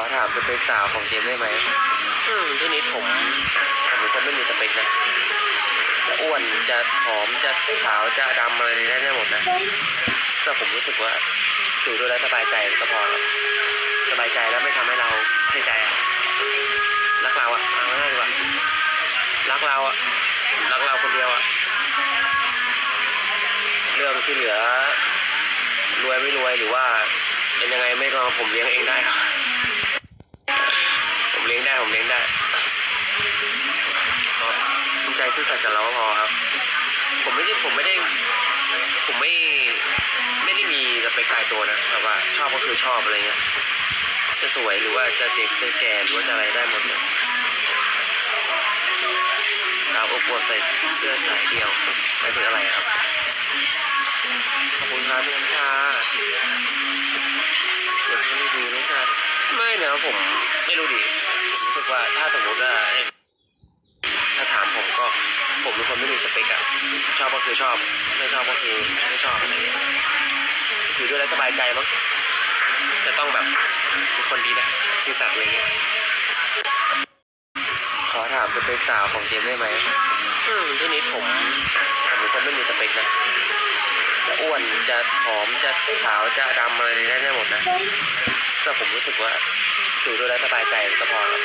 อถามสเปคสาวของเจมได้ไหมอืมพี่นิดผมผมเป็นคนไม่มีสเปคนะจะอ้วนจะผอมจะขาวจะดำอะไรได้ได้หมดนะแต่ผมรู้สึกว่าอยู่ด้วยแล้วสบายใจก็พอแล้วสบายใจแล้วไม่ทำให้เราเสียใจรักเราอะเอาง่ายดีกว่ารักเราอะรักเราคนเดียวอะเรื่องที่เหลือรวยไม่รวยหรือว่าเป็นยังไงไม่ก็ผมเลี้ยงเองได้ครับ ผมเลี้ยงได้ผมเลี้ยงได้ก็ ภูมิใจซื่อสัตย์กับเราก็พอครับ ผมไม่ได้ผมไม่ได้ ผมไม่ไม่ได้มีสเปคตายตัวนะแบบว่าชอบก็คือชอบอะไรเงี้ย จะสวยหรือว่าจะเด็กจะแก่หรือว่าจะอะไรได้หมดเลยสาวอบอวบใส่เสื้อสายเดี่ยวหมายถึงอะไรครับ ขอบคุณครับพี่น้ำชาเดี๋ยวพี่ดูนะชาไม่นะผมไม่รู้ดิผมรู้สึกว่าถ้าสมมติว่าถามผมก็ผม เป็นคนไม่มีสเปกอะชอบก็คือชอบไม่ชอบก็คือไม่ชอบอะไรอย่างเงี้ยอยู่ด้วยแล้วสบายใจมั้งจะต้องแบบเป็นคนดีนะซื่อสัตย์อะไรเงี้ยขอถามสเปคสาวของเจมได้ไหมอืมพี่นิดผมผมเป็นคนไม่มีสเปกนะจะอ้วนจะผอมจะขาวจะดำอะไรได้ได้หมดนะแต่ผมรู้สึกว่าอยู่ด้วยแล้วสบายใจก็พอแล้ว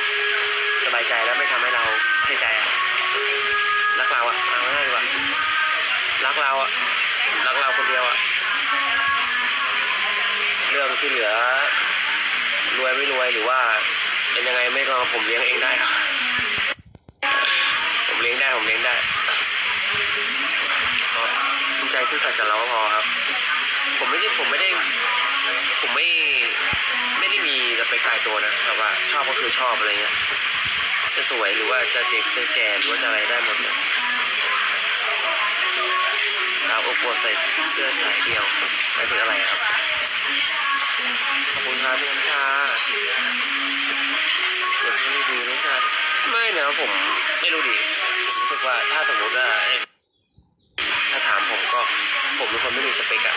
สบายใจแล้วไม่ทำให้เราเสียใจอะ รักเราอะเอาง่ายดีกว่ารักเราอะรักเราคนเดียวอะเรื่องที่เหลือรวยไม่รวยหรือว่า เป็นยังไงไม่ก็ผมเลี้ยงเองได้ครับผมเลี้ยงได้ผมเลี้ยงได้ก็ใจซื่อสัตย์กับเราก็พอครับ ผมไม่ได้ผมไม่ได้ ผมไม่ไม่ได้มีสเปคตายตัวนะแบบว่าชอบก็คือชอบอะไรเงี้ยจะสวยหรือว่าจะเด็กจะแก่หรือว่าจะอะไรได้หมดเลย บอวบใส่เสื้อสายเดียวหมายถึงอะไรครับ ขอบคุณครับพี่น้ำชาเดี๋ยวพี่ดูนะชาไม่นะผมไม่รู้ดิผมรู้สึกว่าถ้าสมมติว่าถ้าถามผมก็ผมเป็นคนไม่มีสเปกอะ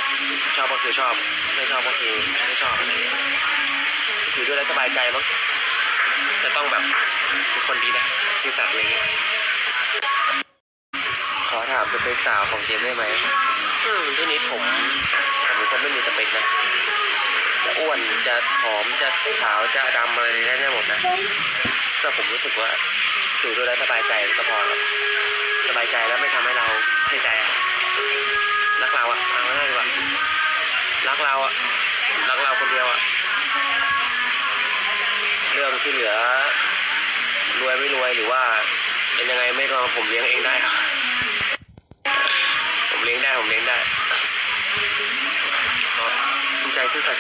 ชอบก็คือชอบ ไม่ชอบก็คือไม่ชอบอะไรอย่างเงี้ยอยู่ด้วยแล้วสบายใจมั้งจะต้องแบบเป็นคนดีนะซื่อสัตย์อะไรเงี้ย อถามสเปคสาวของเจมได้ไหมอืมพี่นิดผมผมเป็นคนไม่มีสเปกนะจะอ้วนจะผอมจะขาวจะดำอะไรได้ได้หมดนะแต่ผมรู้สึกว่าอยู่ด้วยแล้วสบายใจก็พอแล้วสบายใจแล้วไม่ทำให้เราเสียใจรักเราอะเอาง่ายดีกว่ารักเราอะรักเราคนเดียวอะเรื่องที่เหลือรวยไม่รวยหรือว่าเป็นยังไงไม่ก็ผมเลี้ยงเองได้ครับ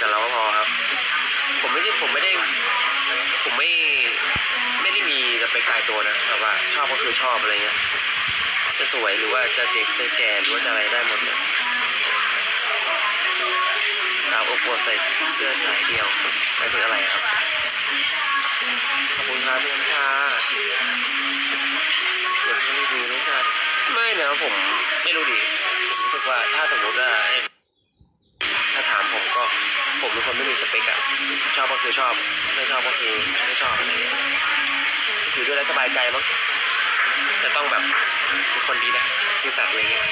กับเราก็พอครับ ผมไม่ได้ผมไม่ได้ ผมไม่ไม่ได้มีสเปคตายตัวนะแบบว่าชอบก็คือชอบอะไรเงี้ย จะสวยหรือว่าจะเด็กจะแก่หรือว่าจะอะไรได้หมดเลยสาวอบอวบใส่เสื้อสายเดี่ยวหมายถึงอะไรครับ ขอบคุณครับพี่น้ำชาเดี๋ยวพี่ดูนะชาไม่นะผมไม่รู้ดิผมรู้สึกว่าถ้าสมมติว่าเอ๊ะถ้าถามผมก็ผมเป็น คนไม่มีสเปกอะชอบก็คือชอบ ไม่ชอบก็คือไม่ชอบอะไรอย่างเงี้ยอยู่ด้วยแล้วสบายใจมั้งจะต้องแบบเป็นคนดีนะซื่อสัตย์อะไรเงี้ย